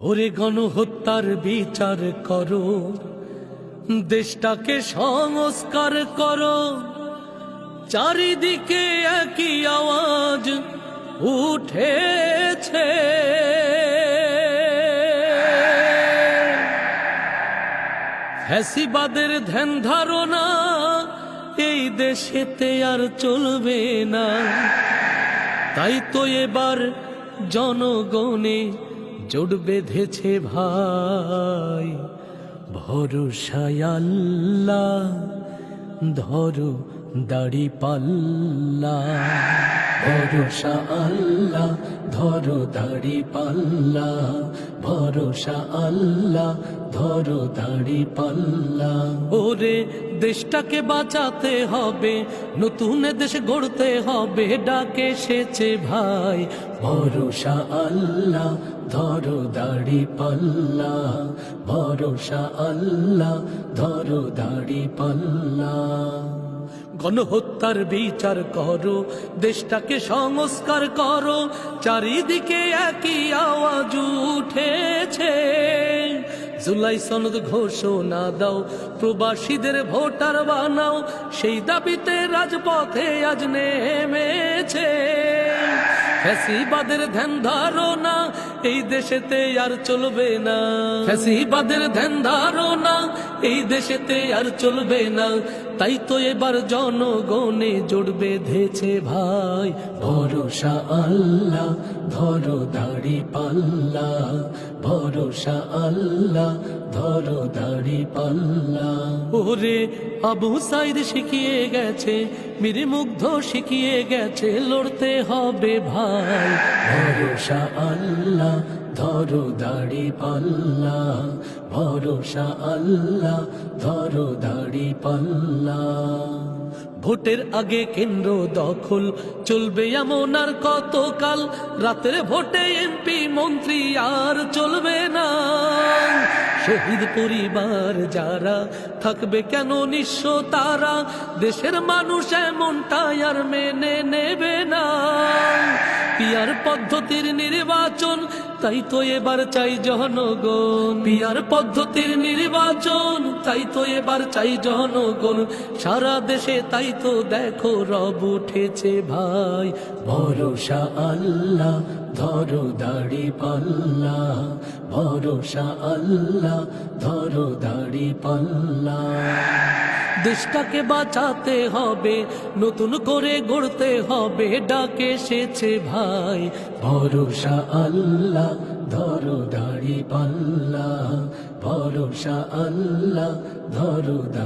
ওরে গণহত্যার বিচার করো, দেশটাকে সংস্কার করো। চারিদিকে একই আওয়াজ উঠেছে। ফ্যাসিবাদের ধ্যান ধারণা এই দেশেতে আর চলবে না। তাই তো এবার জনগণে জোট বেঁধেছে ভাই। ভরসায় আল্লাহ ধরো দাড়ি পাল্লা। ভরসা আল্লাহ ধরো দাড়ি পাল্লা। ভরসা আল্লাহ, ধরো দাড়ি পাল্লা। ওরে, দেশটাকে বাঁচাতে হবে, নতুন দেশ গড়তে হবে, ডাকে এসেছে ভাই। ভরসা আল্লাহ, ধরো দাড়ি পাল্লা। ভরসা আল্লাহ, ধরো দাড়ি পাল্লা। গণহত্যার বিচার করো, দেশটাকে সংস্কার করো, চারিদিকে একই আওয়াজ উঠেছে জুলাই সনদ ঘোষণা দাও, প্রবাসীদের ভোটার বানাও। সেই দাবিতে রাজপথে আজ নেমেছে। ফ্যাসিবাদের ধ্যান ধারণা, এই দেশেতে আর চলবে না। ফ্যাসিবাদের ধ্যান ধারণা, এই দেশেতে আর চলবে না। তাই তো এবার জনগণে জোট বেঁধেছে ভাই। ভরসা আল্লাহ, ধরো দাড়ি পাল্লা। ভরসা আল্লাহ, ধরো দাড়ি পাল্লা। ওরে আবু সাইদ শিখিয়ে গেছে, মিরি মুগ্ধ শিখিয়ে গেছে, লড়তে হবে ভাই। ভরসা আল্লাহ ধরো দাড়ি পাল্লা, ভরসা আল্লাহ, ধরো দাড়ি পাল্লা। ভোটের আগে কেন্দ্র দখল, চলবে এমন আর কতকাল? রাতের ভোটে এমপি, মন্ত্রী আর চলবে না। শহীদ পরিবার যারা থাকবে কেন নিঃস্ব তারা? দেশের মানুষ এমনটাই আর মেনে নেবে পিয়ার পদ্ধতির নির্বাচন, তাই তো এবার চাই জনগণ। পিয়ার পদ্ধতির নির্বাচন, তাই তো এবার চাই জনগণ। সারা দেশে তাই তো দেখো রব উঠেছে ভাই। ভরসা আল্লাহ, ধরো দাড়ি পাল্লা। ভরসা আল্লাহ, ধরো দাড়ি পাল্লা। দেশটাকে বাঁচাতে হবে, নতুন করে গড়তে হবে, ডাকে এসেছে ভাই। ভরসা আল্লাহ, ধরো দাড়ি পাল্লা। ভরসা আল্লাহ, ধরো দাড়ি